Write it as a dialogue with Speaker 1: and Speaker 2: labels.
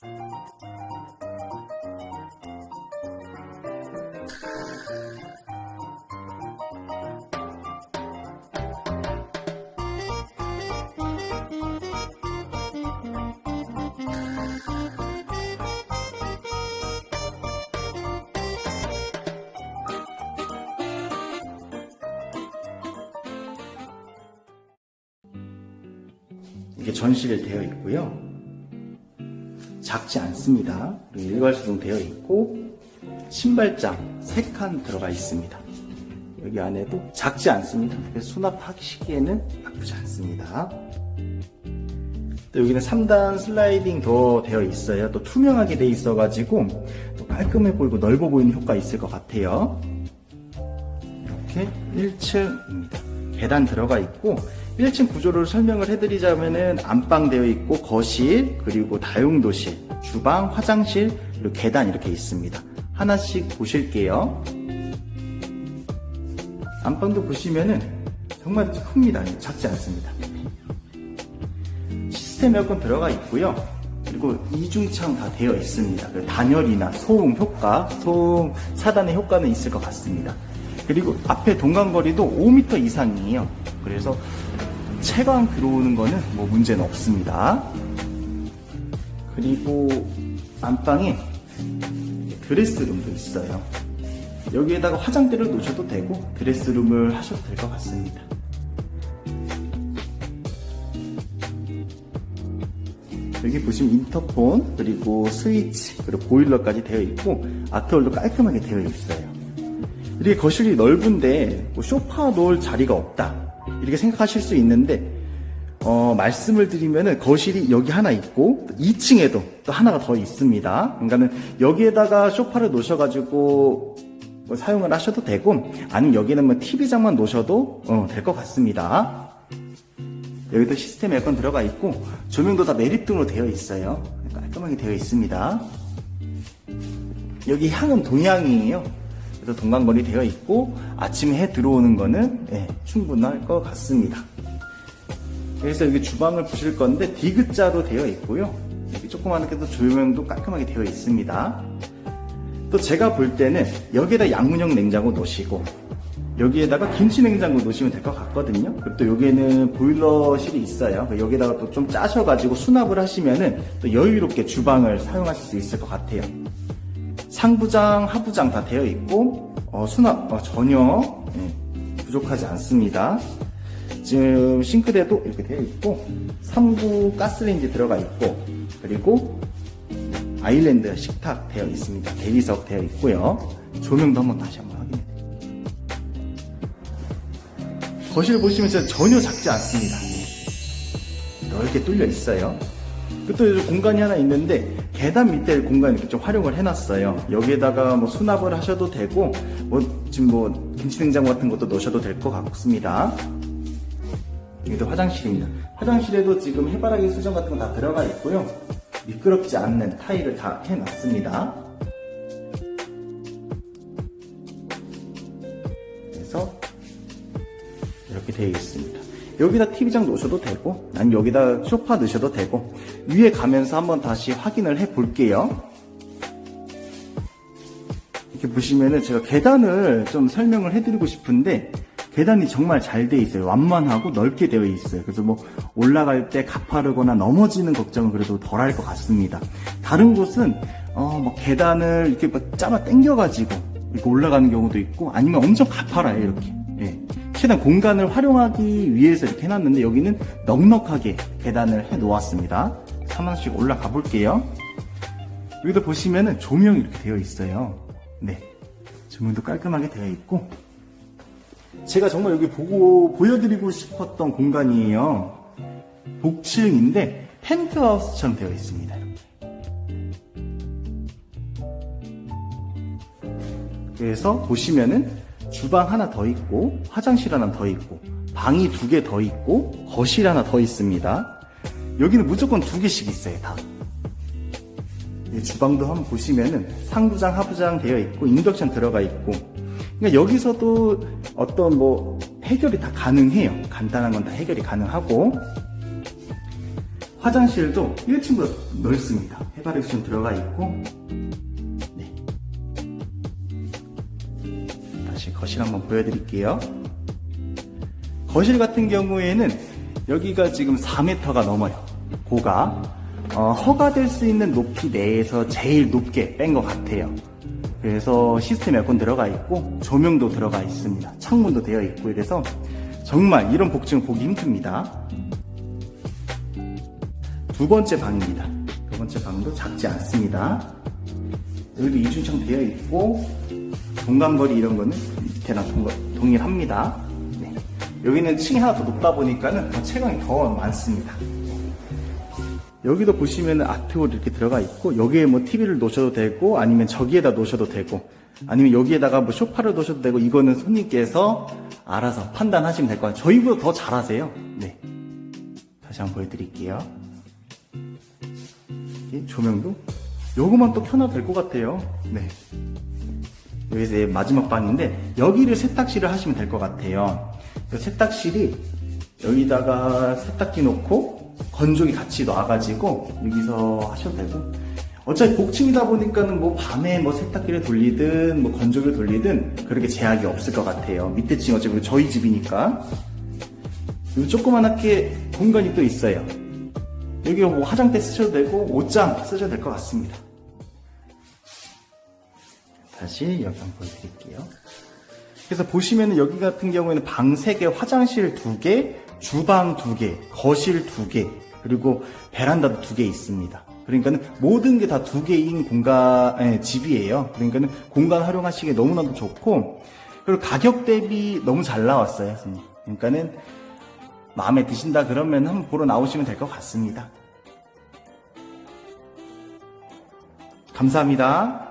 Speaker 1: 이게 전시를 되어 있고요. 작지 않습니다. 그리고 일괄 수동 되어 있고 신발장 3칸 들어가 있습니다. 여기 안에도 작지 않습니다. 그래서 수납하시기에는 나쁘지 않습니다. 또 여기는 3단 슬라이딩 도 되어 있어요. 또 투명하게 되어 있어가지고 또 깔끔해 보이고 넓어 보이는 효과 있을 것 같아요. 이렇게 1층입니다. 계단 들어가 있고 1층 구조를 설명을 해드리자면은 안방 되어 있고 거실 그리고 다용도실, 주방, 화장실 그리고 계단 이렇게 있습니다. 하나씩 보실게요. 안방도 보시면은 정말 큽니다. 작지 않습니다. 시스템 에어컨 들어가 있고요. 그리고 이중창 다 되어 있습니다. 그 단열이나 소음 효과, 소음 차단의 효과는 있을 것 같습니다. 그리고 앞에 동간거리도 5m 이상이에요. 그래서 채광 들어오는 거는 뭐 문제는 없습니다. 그리고 안방에 드레스룸도 있어요. 여기에다가 화장대를 놓으셔도 되고 드레스룸을 하셔도 될 것 같습니다. 여기 보시면 인터폰 그리고 스위치 그리고 보일러까지 되어 있고 아트홀도 깔끔하게 되어 있어요. 이렇게 거실이 넓은데 뭐 소파 놓을 자리가 없다 이렇게 생각하실 수 있는데 어, 말씀을 드리면은 거실이 여기 하나 있고 2층에도 또 하나가 더 있습니다. 그러니까는 여기에다가 소파를 놓으셔가지고 뭐 사용을 하셔도 되고 아니면 여기는 뭐 TV장만 놓으셔도 어, 될것 같습니다. 여기도 시스템 에어컨 들어가 있고 조명도 다 매립등으로 되어 있어요. 깔끔하게 되어 있습니다. 여기 향은 동향이에요. 그래서 동강거리 되어 있고 아침에 해 들어오는 거는 예, 충분할 것 같습니다. 그래서 여기 주방을 보실 건데 디귿자로 되어 있고요. 여기 조그맣게도 조명도 깔끔하게 되어 있습니다. 또 제가 볼 때는 여기에다 양문형 냉장고 놓으시고 여기에다가 김치 냉장고 놓으시면 될 것 같거든요. 그리고 또 여기에는 보일러실이 있어요. 여기다가 또 좀 짜셔가지고 수납을 하시면은 또 여유롭게 주방을 사용하실 수 있을 것 같아요. 상부장, 하부장 다 되어 있고 어, 수납 어, 전혀 예, 부족하지 않습니다. 지금 싱크대도 이렇게 되어 있고 3구 가스레인지 들어가 있고 그리고 아일랜드 식탁 되어 있습니다. 대리석 되어 있고요. 조명도 한번 다시 한번 확인해 드릴게요. 거실 보시면 진짜 전혀 작지 않습니다. 넓게 뚫려 있어요. 또 이제 공간이 하나 있는데 계단 밑에 공간 이렇게 좀 활용을 해놨어요. 여기에다가 뭐 수납을 하셔도 되고 뭐 지금 뭐 김치냉장고 같은 것도 넣으셔도 될 것 같습니다. 여기도 화장실입니다. 화장실에도 지금 해바라기 수정 같은 거 다 들어가 있고요. 미끄럽지 않는 타일을 다 해놨습니다. 그래서 이렇게 되어 있습니다. 여기다 TV장 놓으셔도 되고, 아니 여기다 소파 넣으셔도 되고, 위에 가면서 한번 다시 확인을 해 볼게요. 이렇게 보시면은 제가 계단을 좀 설명을 해드리고 싶은데, 계단이 정말 잘 돼 있어요. 완만하고 넓게 되어 있어요. 그래서 뭐 올라갈 때 가파르거나 넘어지는 걱정은 그래도 덜할 것 같습니다. 다른 곳은 어, 뭐 계단을 이렇게 막 잡아 당겨가지고 이렇게 올라가는 경우도 있고 아니면 엄청 가파라요 이렇게. 예. 최대한 공간을 활용하기 위해서 이렇게 해놨는데 여기는 넉넉하게 계단을 해 놓았습니다. 하나씩 올라가 볼게요. 여기도 보시면은 조명이 이렇게 되어 있어요. 네. 조명도 깔끔하게 되어 있고 제가 정말 여기 보고 보여드리고 싶었던 공간이에요. 복층인데 펜트하우스처럼 되어 있습니다. 그래서 보시면은 주방 하나 더 있고 화장실 하나 더 있고 방이 두 개 더 있고 거실 하나 더 있습니다. 여기는 무조건 두 개씩 있어요 다. 이 주방도 한번 보시면은 상부장 하부장 되어 있고 인덕션 들어가 있고 그러니까 여기서도 어떤 뭐 해결이 다 가능해요. 간단한 건 다 해결이 가능하고 화장실도 1층보다 넓습니다. 해바라기 수전 들어가 있고, 다시 거실 한번 보여드릴게요. 거실 같은 경우에는 여기가 지금 4m가 넘어요. 고가. 어, 허가될 수 있는 높이 내에서 제일 높게 뺀 것 같아요. 그래서 시스템 에어컨 들어가 있고 조명도 들어가 있습니다. 창문도 되어 있고 이래서 정말 이런 복층 보기 힘듭니다. 두 번째 방입니다. 두 번째 방도 작지 않습니다. 여기도 이중창 되어 있고 공간거리 이런 거는 밑에랑 동- 동일합니다. 네. 여기는 층이 하나 더 높다 보니까는 더 채광이 더 많습니다. 여기도 보시면 아트홀 이렇게 들어가 있고 여기에 뭐 TV를 놓으셔도 되고 아니면 저기에다 놓으셔도 되고 아니면 여기에다가 뭐 소파를 놓으셔도 되고 이거는 손님께서 알아서 판단하시면 될 것 같아요. 저희보다 더 잘하세요. 네. 다시 한번 보여드릴게요. 이 조명도 요거만 또 켜놔도 될 것 같아요. 네. 여기서 마지막 방인데 여기를 세탁실을 하시면 될 것 같아요. 그 세탁실이 여기다가 세탁기 놓고 건조기 같이 놔가지고 여기서 하셔도 되고 어차피 복층이다 보니까는 뭐 밤에 뭐 세탁기를 돌리든 뭐 건조기를 돌리든 그렇게 제약이 없을 것 같아요. 밑에 층 어차피 저희 집이니까 여기 조그만하게 공간이 또 있어요. 여기 뭐 화장대 쓰셔도 되고 옷장 쓰셔도 될 것 같습니다. 다시 여기 한번 보여드릴게요. 그래서 보시면은 여기 같은 경우에는 방 3개, 화장실 2개, 주방 2개, 거실 2개, 그리고 베란다도 2개 있습니다. 그러니까는 모든 게 다 2개인 공간, 예, 집이에요. 그러니까는 공간 활용하시기에 너무나도 좋고, 그리고 가격 대비 너무 잘 나왔어요, 선생님. 그러니까는 마음에 드신다 그러면 한번 보러 나오시면 될 것 같습니다. 감사합니다.